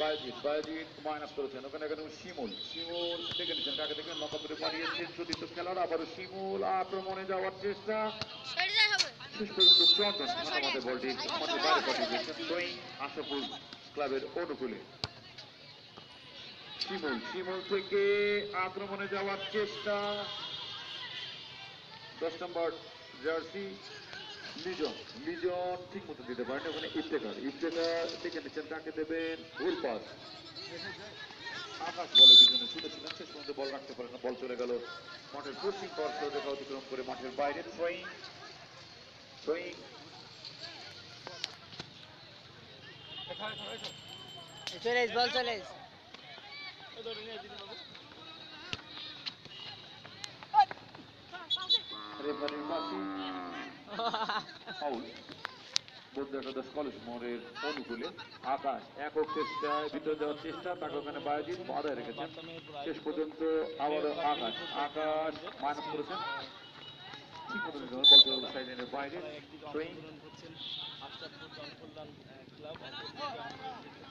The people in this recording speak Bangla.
বায়োজিৎ বায়োজিৎ মাইনাস করেছেন। ওখানে এখানে শিমুল। শিমুল দেখে নিচ্ছেন কাকে দেখেন লম্বা করে বাড়িয়েছেন সতীর্থ খেলার আবারও শিমুল আক্রমণে যাওয়ার চেষ্টা। শেষ পর্যন্ত চন্দন আমাদের বলটি আমাদের বাইরে পাঠিয়ে দিয়েছেন সোয়িং আশাপুর ক্লাবের অনুকূলে। শিমুল শিমুল থেকে আক্রমণে যাওয়ার চেষ্টা। দশ নম্বর জার্সি। লিজন লিজন ঠিক মতো দিতে পারেন ওখানে ইফতেকার ইফতেকার দেখে নিচ্ছেন তাকে দেবেন? ভুল পাস আকাশ বলে পিছনে ছুটেছিলেন শেষ পর্যন্ত বল রাখতে পারেন না বল চলে গেল। মাঠের পশ্চিম পার্শ্ব দেখা অতিক্রম করে মাঠের বাইরে। সোয়িং সোয়িং চলে বল চলে ফাউল একাদশ কলেজ মোড়ের অনুকূলে আকাশ একক চেষ্টায় ভিতরে যাওয়ার চেষ্টা, তাকে ওখানে বায়োজিৎ বাধায় রেখেছেন। শেষ পর্যন্ত আবারও আকাশ আকাশ মাইনাস করেছেন। ঠিক বাইরে।